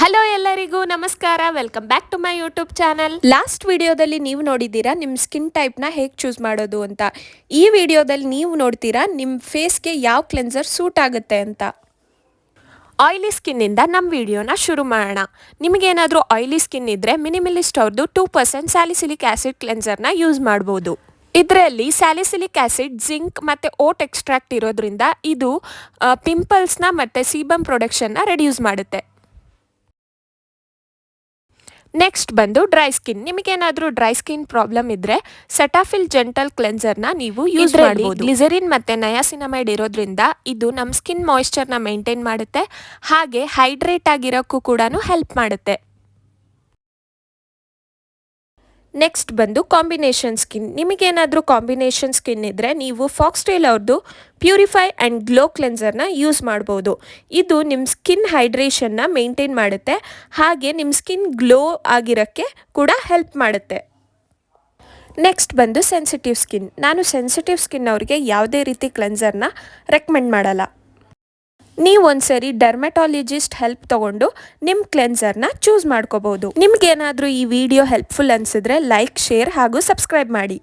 Hello ಎಲ್ಲರಿಗೂ ನಮಸ್ಕಾರ. Welcome back to my YouTube channel last ವಿಡಿಯೋದಲ್ಲಿ ನೀವು ನೋಡಿದ್ದೀರಾ ನಿಮ್ಮ ಸ್ಕಿನ್ ಟೈಪ್ನ ಹೇಗೆ ಚೂಸ್ ಮಾಡೋದು ಅಂತ. ಈ ವಿಡಿಯೋದಲ್ಲಿ ನೀವು ನೋಡ್ತೀರಾ ನಿಮ್ಮ ಫೇಸ್ಗೆ ಯಾವ ಕ್ಲೆನ್ಸರ್ ಸೂಟ್ ಆಗುತ್ತೆ ಅಂತ. ಆಯಿಲಿ ಸ್ಕಿನ್ನಿಂದ ನಮ್ಮ ವಿಡಿಯೋನ ಶುರು ಮಾಡೋಣ. ನಿಮಗೇನಾದರೂ ಆಯಿಲಿ ಸ್ಕಿನ್ ಇದ್ದರೆ ಮಿನಿಮಿಲಿಸ್ಟ್ ಅವ್ರದ್ದು ಟೂ ಪರ್ಸೆಂಟ್ ಸ್ಯಾಲಿಸಿಲಿಕ್ ಆ್ಯಸಿಡ್ ಕ್ಲೆನ್ಸರ್ನ ಯೂಸ್ ಮಾಡ್ಬೋದು. ಇದರಲ್ಲಿ ಸ್ಯಾಲಿಸಿಲಿಕ್ ಆ್ಯಸಿಡ್ ಜಿಂಕ್ ಮತ್ತು ಓಟ್ ಎಕ್ಸ್ಟ್ರಾಕ್ಟ್ ಇರೋದ್ರಿಂದ ಇದು ಪಿಂಪಲ್ಸ್ನ ಮತ್ತು ಸೀಬಮ್ ಪ್ರೊಡಕ್ಷನ್ನ ರೆಡ್ಯೂಸ್ ಮಾಡುತ್ತೆ. ನೆಕ್ಸ್ಟ್ ಬಂದು ಡ್ರೈ ಸ್ಕಿನ್ ನಿಮಗೇನಾದರೂ ಡ್ರೈ ಸ್ಕಿನ್ ಪ್ರಾಬ್ಲಮ್ ಇದ್ರೆ ಸೆಟಾಫಿಲ್ ಜೆಂಟಲ್ ಕ್ಲೆನ್ಸರ್ನ ನೀವು ಯೂಸ್ ಮಾಡಬಹುದು ಗ್ಲಿಸರಿನ್ ಮತ್ತು ನಯಾಸಿನಮೈಡ್ ಇರೋದ್ರಿಂದ ಇದು ನಮ್ಮ ಸ್ಕಿನ್ ಮಾಯಿಶ್ಚರ್ನ ಮೇಂಟೈನ್ ಮಾಡುತ್ತೆ. ಹಾಗೆ ಹೈಡ್ರೇಟ್ ಆಗಿರೋಕ್ಕೂ ಕೂಡ ಹೆಲ್ಪ್ ಮಾಡುತ್ತೆ. ನೆಕ್ಸ್ಟ್ ಬಂದು ಕಾಂಬಿನೇಷನ್ ಸ್ಕಿನ್ ನಿಮಗೇನಾದರೂ ಕಾಂಬಿನೇಷನ್ ಸ್ಕಿನ್ ಇದ್ದರೆ ನೀವು ಫಾಕ್ಸ್ಟೈಲ್ ಅವ್ರದ್ದು ಪ್ಯೂರಿಫೈ ಆ್ಯಂಡ್ ಗ್ಲೋ ಕ್ಲೆನ್ಸರ್ನ ಯೂಸ್ ಮಾಡ್ಬೋದು. ಇದು ನಿಮ್ಮ ಸ್ಕಿನ್ ಹೈಡ್ರೇಷನ್ನ ಮೇಂಟೈನ್ ಮಾಡುತ್ತೆ. ಹಾಗೆ ನಿಮ್ಮ ಸ್ಕಿನ್ ಗ್ಲೋ ಆಗಿರೋಕ್ಕೆ ಕೂಡ ಹೆಲ್ಪ್ ಮಾಡುತ್ತೆ. ನೆಕ್ಸ್ಟ್ ಬಂದು ಸೆನ್ಸಿಟಿವ್ ಸ್ಕಿನ್ ನಾನು ಸೆನ್ಸಿಟಿವ್ ಸ್ಕಿನ್ ಅವರಿಗೆ ಯಾವುದೇ ರೀತಿ ಕ್ಲೆನ್ಸರ್ನ ರೆಕಮೆಂಡ್ ಮಾಡಲ್ಲ. ನೀವು ಒಂದ್ಸರಿ ಡರ್ಮೆಟಾಲಜಿಸ್ಟ್ ಹೆಲ್ಪ್ ತಗೊಂಡು ನಿಮ್ಮ ಕ್ಲೆನ್ಸರ್ನ ಚೂಸ್ ಮಾಡ್ಕೋಬಹುದು ನಿಮ್ಗೇನಾದರೂ ಈ ವಿಡಿಯೋ ಹೆಲ್ಪ್ಫುಲ್ ಅನಿಸಿದ್ರೆ ಲೈಕ್ ಶೇರ್ ಹಾಗೂ ಸಬ್ಸ್ಕ್ರೈಬ್ ಮಾಡಿ.